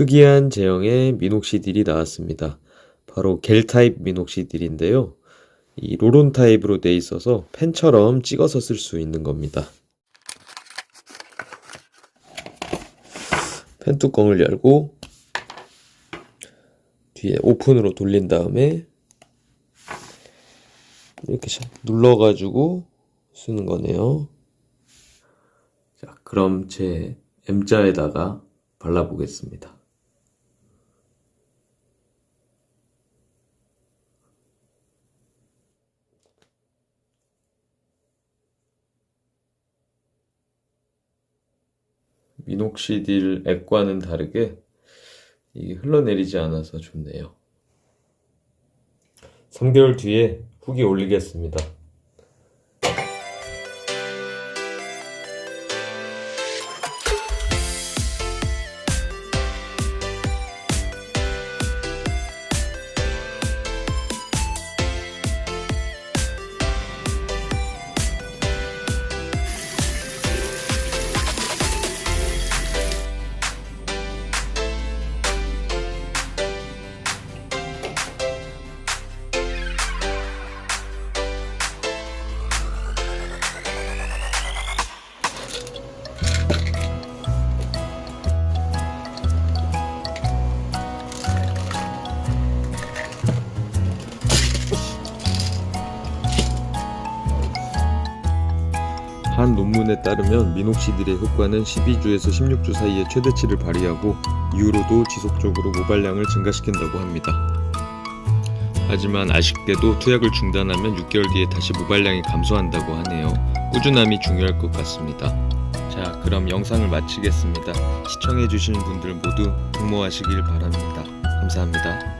특이한 제형의 미녹시딜이 나왔습니다. 바로 겔 타입 미녹시딜인데요. 이 로론 타입으로 돼 있어서 펜처럼 찍어서 쓸 수 있는 겁니다. 펜 뚜껑을 열고 뒤에 오픈으로 돌린 다음에 이렇게 샥 눌러가지고 쓰는 거네요. 자, 그럼 제 M자에다가 발라보겠습니다. 미녹시딜 액과는 다르게 이게 흘러내리지 않아서 좋네요. 3개월 뒤에 후기 올리겠습니다. 한 논문에 따르면 미녹시딜의 효과는 12주에서 16주 사이에 최대치를 발휘하고 이후로도 지속적으로 모발량을 증가시킨다고 합니다. 하지만 아쉽게도 투약을 중단하면 6개월 뒤에 다시 모발량이 감소한다고 하네요. 꾸준함이 중요할 것 같습니다. 자, 그럼 영상을 마치겠습니다. 시청해주신 분들 모두 응모하시길 바랍니다. 감사합니다.